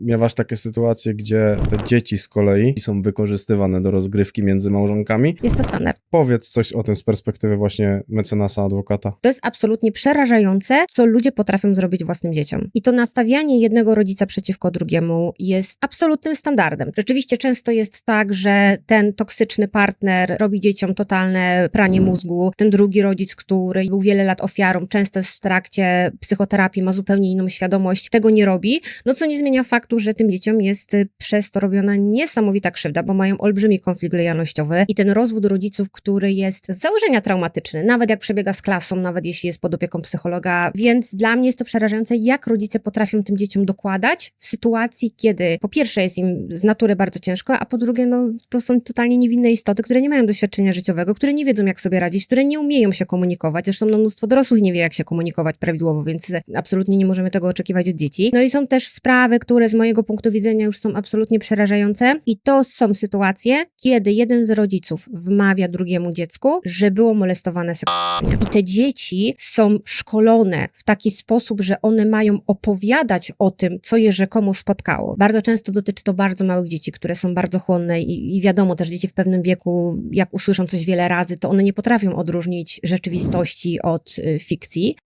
miewasz takie sytuacje, gdzie te dzieci z kolei są wykorzystywane do rozgrywki między małżonkami. Jest to standard. Powiedz coś o tym z perspektywy właśnie mecenasa, adwokata. To jest absolutnie przerażające, co ludzie potrafią zrobić własnym dzieciom. I to nastawianie jednego rodzica przeciwko drugiemu jest absolutnym standardem. Rzeczywiście często jest tak, że ten toksyczny partner robi dzieciom totalne pranie mózgu. Ten drugi rodzic, który był wiele lat ofiarą, często jest w trakcie psychoterapii, ma zupełnie inną świadomość, tego nie robi. No co nie zmienia faktu, że tym dzieciom jest y, przez to robiona niesamowita krzywda, bo mają olbrzymi konflikt lojalnościowy i ten rozwód rodziców, który jest z założenia traumatyczny, nawet jak przebiega z klasą, nawet jeśli jest pod opieką psychologa. Więc dla mnie jest to przerażające, jak rodzice potrafią tym dzieciom dokładać w sytuacji, kiedy po pierwsze jest im z natury bardzo ciężko, a po drugie, no to są totalnie niewinne istoty, które nie mają doświadczenia życiowego, które nie wiedzą, jak sobie radzić, które nie umieją się komunikować. Zresztą no, mnóstwo dorosłych nie wie, jak się komunikować prawidłowo, więc absolutnie nie możemy tego oczekiwać od dzieci. No i są też sprawy, które z mojego punktu widzenia już są absolutnie przerażające i to są sytuacje, kiedy jeden z rodziców wmawia drugiemu dziecku, że było molestowane seksualnie. I te dzieci są szkolone w taki sposób, że one mają opowiadać o tym, co je rzekomo spotkało. Bardzo często dotyczy to bardzo małych dzieci, które są bardzo chłonne i, i wiadomo też dzieci w pewnym wieku, jak usłyszą coś wiele razy, to one nie potrafią odróżnić rzeczywistości od y, fikcji.